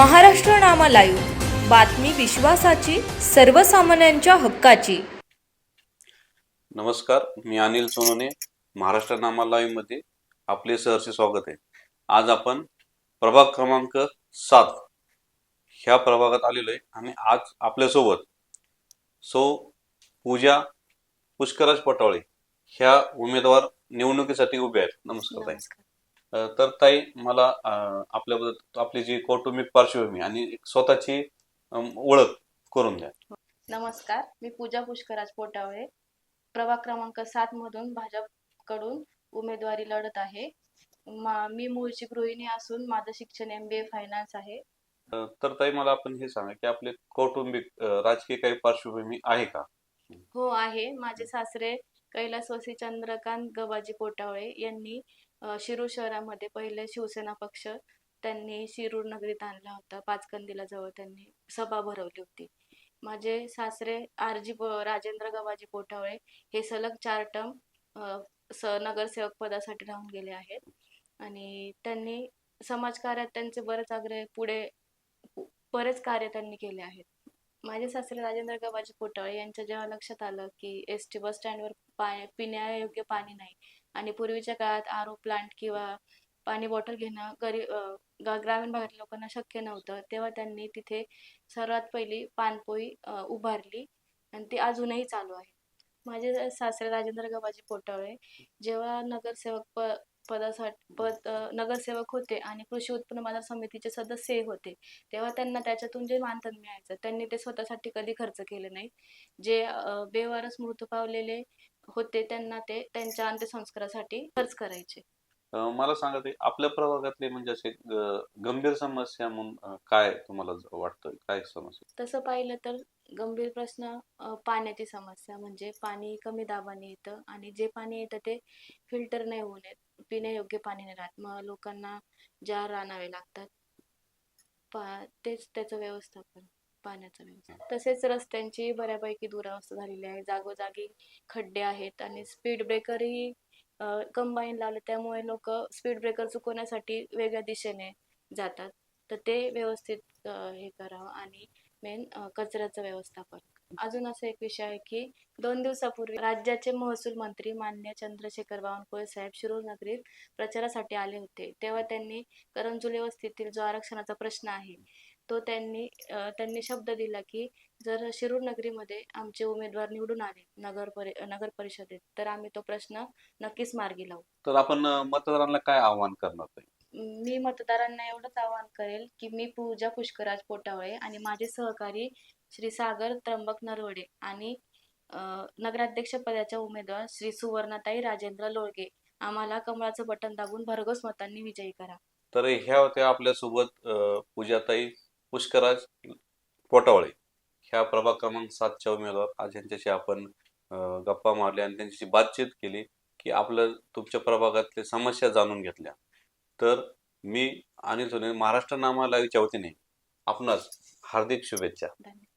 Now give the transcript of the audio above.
Maharashtra Nama live. बातमी विश्वासाची सर्वसामान्यांच्या हक्काची. नमस्कार मी अनिल सोनोने महाराष्ट्र नामा लाईव्हमध्ये आपले सहर्ष स्वागत आहे. आज आपण प्रभाग क्रमांक सात ह्या प्रभागात आलेलो आहे आणि आज आपल्यासोबत सौ पूजा पुष्कराज पटावळे ह्या उमेदवार निवडणुकीसाठी उभे आहेत. नमस्कार. तर ताई मला आपल्याबद्दल आपली जी कौटुंबिक पार्श्वभूमी आणि एक स्वतःची ओळख करून द्या. नमस्कार. मी पूजा पुष्कराज पोटावळे. प्रभाग क्रमांक सात मधून भाजपकडून उमेदवारी लढत आहे. मा- मूळची गृहिणी असून माझं शिक्षण एम बी ए फायनान्स आहे. तर ताई मला आपण हे सांगा की आपले कौटुंबिक राजकीय काही पार्श्वभूमी आहे का? हो आहे. माझे सासरे कैलासवासी चंद्रकांत गबाजी पोटावळे यांनी शिरूर शहरामध्ये पहिले शिवसेना पक्ष त्यांनी शिरूर नगरीत आणला होता. पाचकंदीला जवळ त्यांनी सभा भरवली होती. माझे सासरे आरजी राजेंद्र गवाजी पोटावळे हे सलग चार टर्म स नगरसेवक पदासाठी राहून गेले आहेत. आणि त्यांनी समाजकार्यात त्यांचे बरेच आग्रह पुढे बरेच कार्य त्यांनी केले आहेत. माझे सासरे राजेंद्र गबाजी पोटाळे यांच्या जेव्हा लक्षात आलं की एस टी बस स्टँडवर पा पिण्यायोग्य पाणी नाही आणि पूर्वीच्या काळात आर ओ प्लांट किंवा पाणी बॉटल घेणं गरी ग्रामीण भागातील लोकांना शक्य नव्हतं तेव्हा त्यांनी तिथे सर्वात पहिली पानपोई उभारली आणि ती अजूनही चालू आहे. माझे सासरे राजेंद्र गबाजी पोटाळे जेव्हा नगरसेवक प पदासाठी पद नगरसेवक होते आणि कृषी उत्पन्न बाजार समितीचे सदस्य होते. तेव्हा त्यांना त्याच्यातून जे मानधन मिळायचं त्यांनी ते स्वतःसाठी कधी खर्च केले नाही जे बेवारस मृत्यू पावलेले होते त्यांना ते त्यांच्या अंत्यसंस्कारासाठी खर्च करायचे. मला सांगा ते आपल्या प्रभागातले म्हणजे असे गंभीर समस्या म्हणून काय तुम्हाला वाटतं काय समस्या? तसं पाहिलं तर गंभीर प्रश्न पाण्याची समस्या म्हणजे पाणी कमी दाबाने येतं आणि जे पाणी येतं ते फिल्टर नाही होऊन येत पिण्यायोग्य पाणी नाही राहत. मग लोकांना जार आणावे लागतात पा तेच त्याचं व्यवस्थापन पाण्याचं व्यवस्थापन. तसेच रस्त्यांची बऱ्यापैकी दुरावस्था झालेली आहे. जागोजागी खड्डे आहेत आणि स्पीड ब्रेकरही कंबाईन लावले त्यामुळे लोक स्पीड ब्रेकर चुकवण्यासाठी वेगळ्या दिशेने जातात. तर ते व्यवस्थित हे करावं आणि मेन कचऱ्याचं व्यवस्थापन. अजून असा एक विषय आहे की दोन दिवसापूर्वी राज्याचे महसूल मंत्री मान्य चंद्रशेखर बावनकुळे साहेब शिरूर नगरीत प्रचारासाठी आले होते. तेव्हा त्यांनी करंजुले वस्तीतील जो आरक्षणाचा प्रश्न आहे तो त्यांनी त्यांनी शब्द दिला की जर शिरूर नगरीमध्ये आमचे उमेदवार निवडून आले नगर परि नगर परिषदेत तर आम्ही तो प्रश्न नक्कीच मार्गी लावू. तर आपण मतदारांना काय आव्हान करणार मी मतदारांना एवढंच आवाहन करेल की मी पूजा पुष्कराज पोटावळे आणि माझे सहकारी श्री सागर त्र्यंबक नरवडे आणि नगराध्यक्ष पदाच्या उमेदवार श्री सुवर्णाताई राजेंद्र लोळगे. आम्हाला कमळाचं बटन दाबून भरघोस मतांनी विजयी करा. तर ह्या होत्या आपल्यासोबत पूजाताई पुष्कराज पोटावळे. ह्या प्रभाग क्रमांक सातच्या उमेदवार. आज यांच्याशी आपण गप्पा मारल्या आणि त्यांच्याशी बातचीत केली की आपलं तुमच्या प्रभागातल्या समस्या जाणून घेतल्या. तर मी अनिल सोने महाराष्ट्र नामाला लाईव्हच्या वतीने आपणास हार्दिक शुभेच्छा. धन्यवाद.